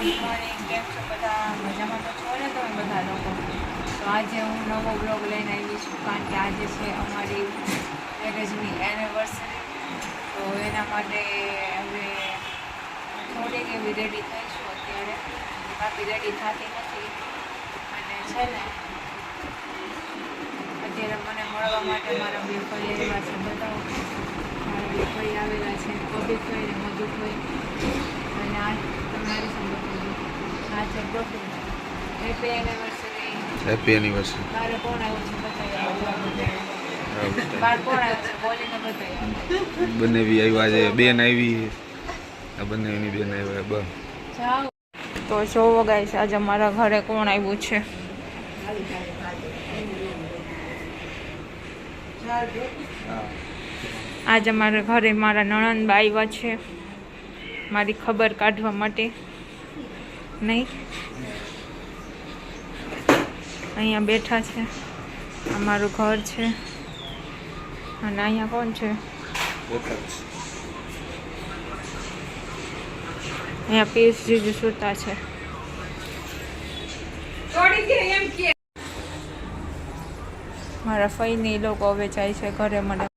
કેમ છો? બધા મજામાં તો છો ને તમે બધા લોકો? તો આજે હું નવો બ્લોગ લઈને આવી કારણ કે આજે છે અમારી મેરેજની એનિવર્સરી તો એના માટે અમે થોડીક એવી રેડી થઈશું અત્યારે. બાકી રેડી થતી નથી. અને છે ને, અત્યારે મને મળવા માટે મારા બે ભાઈ આવ્યા છે. મારા બે ભાઈ આવેલા છે કબીરભાઈ ને મધુભાઈ અને આ તમારી સંબંધ આ છે પ્રોફિટ હેપી એનિવર્સરી હેપી કોણ આવ્યું છે બતાવી બાર કોણ આવ્યું છે. બોલીને બતાવી બંને બી આવ્યા છે બેન આવી આ બંને એની બેન આવ્યા બસ. તો જોવો ગાઈશ આજે મારા ઘરે કોણ આવ્યું છે? આજે મારા ઘરે મારા નણંદ આવ્યા છે. મારી ખબર કાઢવા માટે. નહીં. અહીંયા બેઠા છે. અમારું મારું ઘર છે. અને અહીંયા કોણ છે? અહીંયા પીસ જીજુ સુતા છે. મારા ફઈને એ લોકો હવે જાય છે ઘરે મને